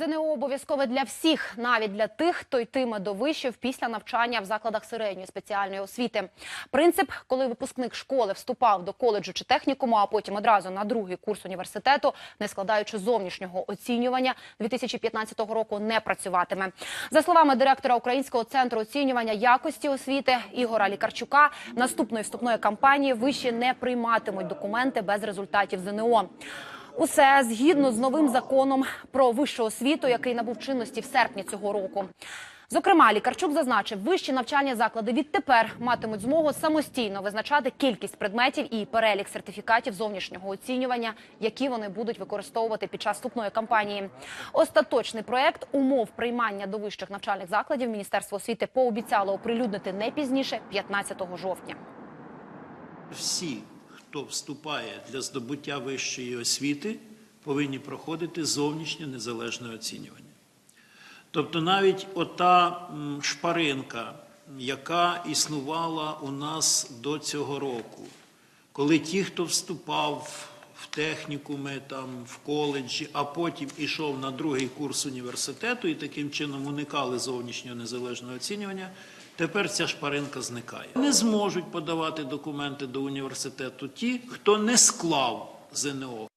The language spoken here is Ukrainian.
ЗНО обов'язкове для всіх, навіть для тих, хто йтиме до вишів після навчання в закладах середньої спеціальної освіти. Принцип, коли випускник школи вступав до коледжу чи технікуму, а потім одразу на другий курс університету, не складаючи зовнішнього оцінювання, 2015 року не працюватиме. За словами директора Українського центру оцінювання якості освіти Ігора Лікарчука, наступної вступної кампанії виші не прийматимуть документи без результатів ЗНО. Усе згідно з новим законом про вищу освіту, який набув чинності в серпні цього року. Зокрема, Лікарчук зазначив, вищі навчальні заклади відтепер матимуть змогу самостійно визначати кількість предметів і перелік сертифікатів зовнішнього оцінювання, які вони будуть використовувати під час вступної кампанії. Остаточний проект умов приймання до вищих навчальних закладів Міністерство освіти пообіцяло оприлюднити не пізніше 15 жовтня. Всі, хто вступає для здобуття вищої освіти, повинні проходити зовнішнє незалежне оцінювання. Тобто навіть ота шпаринка, яка існувала у нас до цього року, коли ті, хто вступав в технікуми, там, в коледжі, а потім ішов на другий курс університету і таким чином уникали зовнішнього незалежного оцінювання, тепер ця шпаринка зникає. Не зможуть подавати документи до університету ті, хто не склав ЗНО.